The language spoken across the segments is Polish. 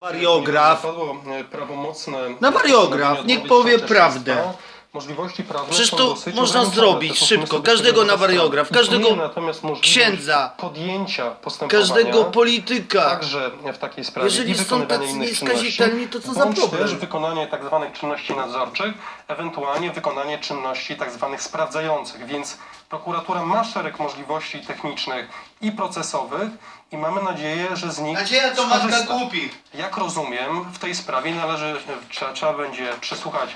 Wariograf. E, prawomocne... Na wariograf, niech powie prawdę. Możliwości prawne Przecież są to dosyć można ograniczone. zrobić Te szybko, każdego na wariograf, Istnieje każdego natomiast możliwość księdza, podjęcia postępowania każdego polityka. także w takiej sprawie Jeżeli i są wykonywania tacy innych nieskazitelni, to co za bądź problem? też wykonanie tak zwanych czynności nadzorczych, ewentualnie wykonanie czynności tak zwanych sprawdzających, więc prokuratura ma szereg możliwości technicznych i procesowych i mamy nadzieję, że z nich Nadzieja to matka skorzysta. głupich. Jak rozumiem, w tej sprawie należy, trzeba, trzeba będzie przesłuchać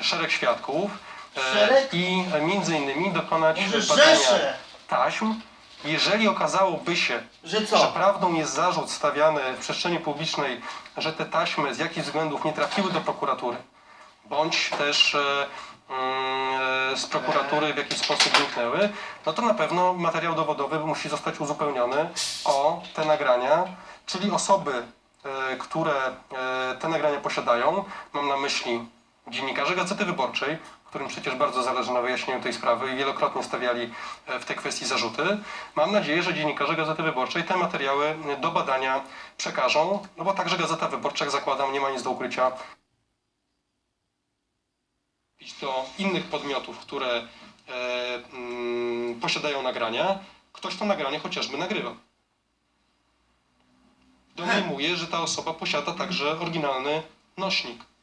szereg świadków e, Szereg? i e, między innymi dokonać Może badania rzesze. taśm. Jeżeli okazałoby się, Że że co? prawdą jest zarzut stawiany w przestrzeni publicznej, że te taśmy z jakichś względów nie trafiły do prokuratury, bądź też e, mm, z prokuratury w jakiś sposób zniknęły, no to na pewno materiał dowodowy musi zostać uzupełniony o te nagrania, czyli osoby, e, które e, te nagrania posiadają, mam na myśli dziennikarze Gazety Wyborczej, którym przecież bardzo zależy na wyjaśnieniu tej sprawy i wielokrotnie stawiali e, w tej kwestii zarzuty. Mam nadzieję, że dziennikarze Gazety Wyborczej te materiały do badania przekażą, no bo także Gazeta Wyborcza, jak zakładam, nie ma nic do ukrycia, iść do innych podmiotów, które e, mm, posiadają nagrania, ktoś to nagranie chociażby nagrywa. Domniemuje, że ta osoba posiada także oryginalny nośnik.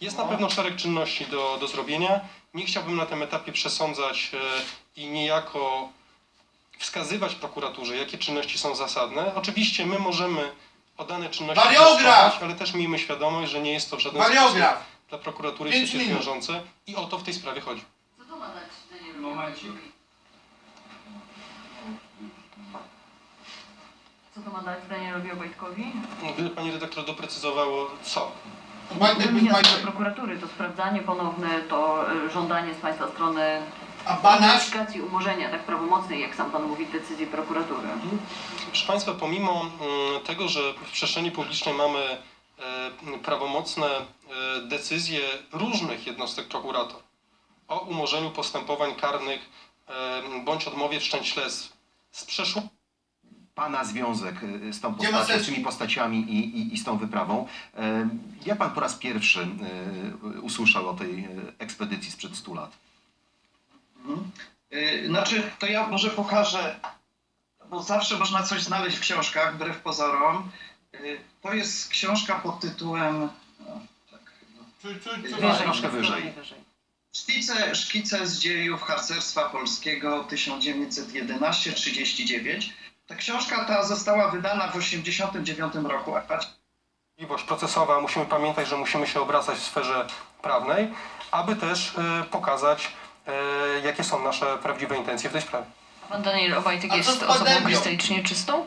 Jest na pewno szereg czynności do, do zrobienia. Nie chciałbym na tym etapie przesądzać e, i niejako wskazywać prokuraturze, jakie czynności są zasadne. Oczywiście my możemy o dane czynności wnioskować, ale też miejmy świadomość, że nie jest to w żaden sposób dla prokuratury się wiążące i o to w tej sprawie chodzi. Co to ma dać Danielowi? Co to ma dać Danielowi Obajtkowi? Gdyby pani redaktor doprecyzowało co? Wniosek do prokuratury, to sprawdzanie ponowne, to y, żądanie z Państwa strony A weryfikacji umorzenia tak prawomocnej, jak sam Pan mówi, decyzji prokuratury. Proszę Państwa, pomimo mm, tego, że w przestrzeni publicznej mamy e, prawomocne e, decyzje różnych jednostek prokurator o umorzeniu postępowań karnych e, bądź odmowie wszczęć śledztw z przeszłości, Pana związek y, z tą postacią, z tymi postaciami i, i, i z tą wyprawą. E, Jak pan po raz pierwszy y, usłyszał o tej y, ekspedycji sprzed 100 lat? Yy, Znaczy, to ja może pokażę, bo zawsze można coś znaleźć w książkach, wbrew pozorom. To jest książka pod tytułem tak, czuj, czuj. Wyżej. troszkę wyżej. wyżej. Szkice, szkice z dziejów harcerstwa polskiego 1911-39. Ta książka ta została wydana w 1989 roku. możliwość procesowa, musimy pamiętać, że musimy się obracać w sferze prawnej, aby też e, pokazać, e, jakie są nasze prawdziwe intencje w tej sprawie. Pan Daniel Obajtek A co jest osobą pandemią? krystalicznie czystą?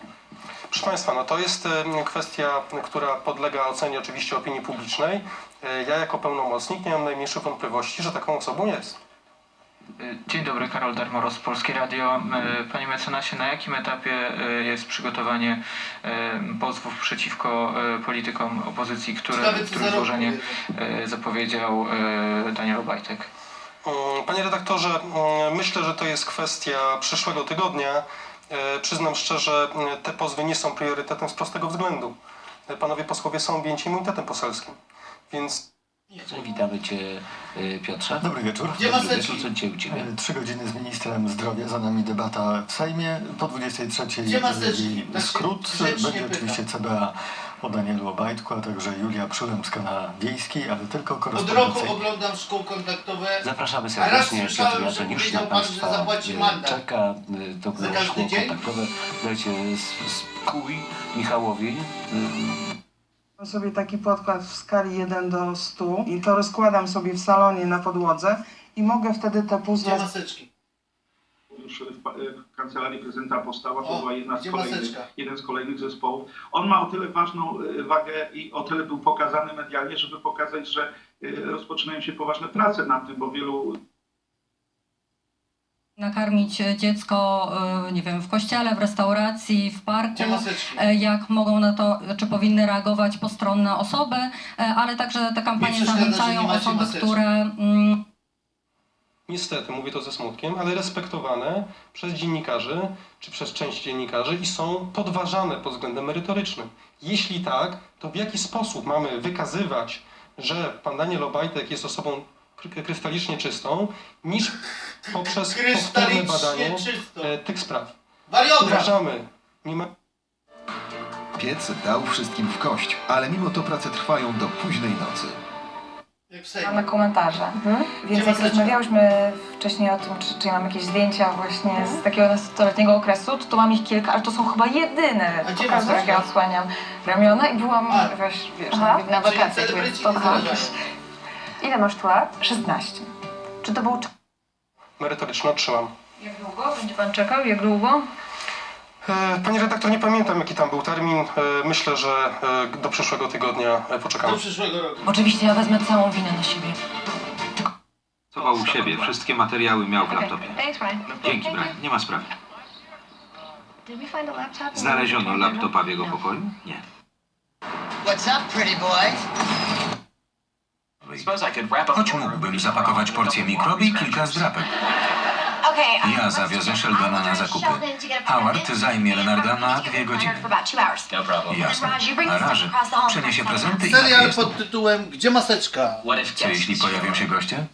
Proszę Państwa, no to jest e, kwestia, która podlega ocenie oczywiście opinii publicznej. E, Ja jako pełnomocnik nie mam najmniejszych wątpliwości, że taką osobą jest. Dzień dobry, Karol Darmoros, Polskie Radio. E, Panie mecenasie, na jakim etapie e, jest przygotowanie e, pozwów przeciwko politykom opozycji, które, których złożenie zapowiedział Daniel Obajtek? Panie redaktorze, myślę, że to jest kwestia przyszłego tygodnia. Przyznam szczerze, te pozwy nie są priorytetem z prostego względu. Panowie posłowie są objęci immunitetem poselskim, więc Witamy Cię y, Piotrze. Dobry wieczór. Gdzie co u Ciebie? E, Trzy godziny z ministrem zdrowia, za nami debata w Sejmie. Po 23 Gdzie Tak skrót. Będzie oczywiście CBA o Danielu Obajtku, a także Julia Przyłębska na Wiejskiej, ale tylko Od roku oglądam szkół kontaktowe. Zapraszamy A raz serdecznie. słyszałem, Piotr że na pan, że Państwa zapłaci y, mandat. czeka. To było każdy szkło dzień? kontaktowe. Dajcie s- spokój Michałowi. Mam sobie taki podkład w skali 1 do 100 i to rozkładam sobie w salonie na podłodze i mogę wtedy te Gdzie puzzle maseczki? już w, pa- w kancelarii prezydenta powstała, to O, była jedna z gdzie kolejnych, maseczka? jeden z kolejnych zespołów. On ma o tyle ważną y, wagę i o tyle był pokazany medialnie, żeby pokazać, że y, rozpoczynają się poważne prace nad tym, bo wielu nakarmić dziecko, y, nie wiem, w kościele, w restauracji, w parku, maseczki? e, jak mogą na to, czy powinny reagować postronne osoby, e, ale także te kampanie zachęcają osoby, maseczek. które mm, niestety, mówię to ze smutkiem, ale respektowane przez dziennikarzy czy przez część dziennikarzy i są podważane pod względem merytorycznym. Jeśli tak, to w jaki sposób mamy wykazywać, że pan Daniel Obajtek jest osobą krystalicznie czystą, niż poprzez powtórne Krystalicznie badanie czysto. e, tych spraw. Wariograf. Uważamy, nie ma Piec dał wszystkim w kość, ale mimo to prace trwają do późnej nocy. Mamy komentarze. Więc Gdzie jak rozmawiałyśmy wcześniej o tym, czy, czy ja mam jakieś zdjęcia właśnie z takiego nastoletniego okresu, to tu mam ich kilka, ale to są chyba jedyne pokazy, jak maseczka? ja odsłaniam ramiona i byłam A. wiesz, wiesz, na, wakacjach. więc to zależają. Ile masz tu lat? 16. Czy to był czas? merytoryczne, otrzymam. Jak długo? Będzie pan czekał? Jak długo? E, Panie redaktor, nie pamiętam jaki tam był termin. E, Myślę, że e, do przyszłego tygodnia e, Do poczekamy. przyszłego roku. Oczywiście ja wezmę całą winę na siebie. Chował u siebie, wszystkie materiały miał w laptopie. Dzięki, Brian, nie ma sprawy. Znaleziono laptopa w jego pokoju? Nie. What's up, pretty boy? Choć mógłbym zapakować porcję mikrobi i kilka zdrapek. Ja zawiozę Sheldona na zakupy. Howard zajmie Leonarda na dwie godziny. Jasne. A Raży przeniesie prezenty i Serial pod tytułem Gdzie maseczka? Co jeśli pojawią się goście?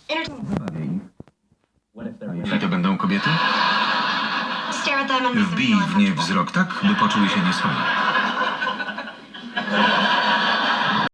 Jeśli to będą kobiety? Wbij w nie wzrok tak, by poczuły się nieswoje.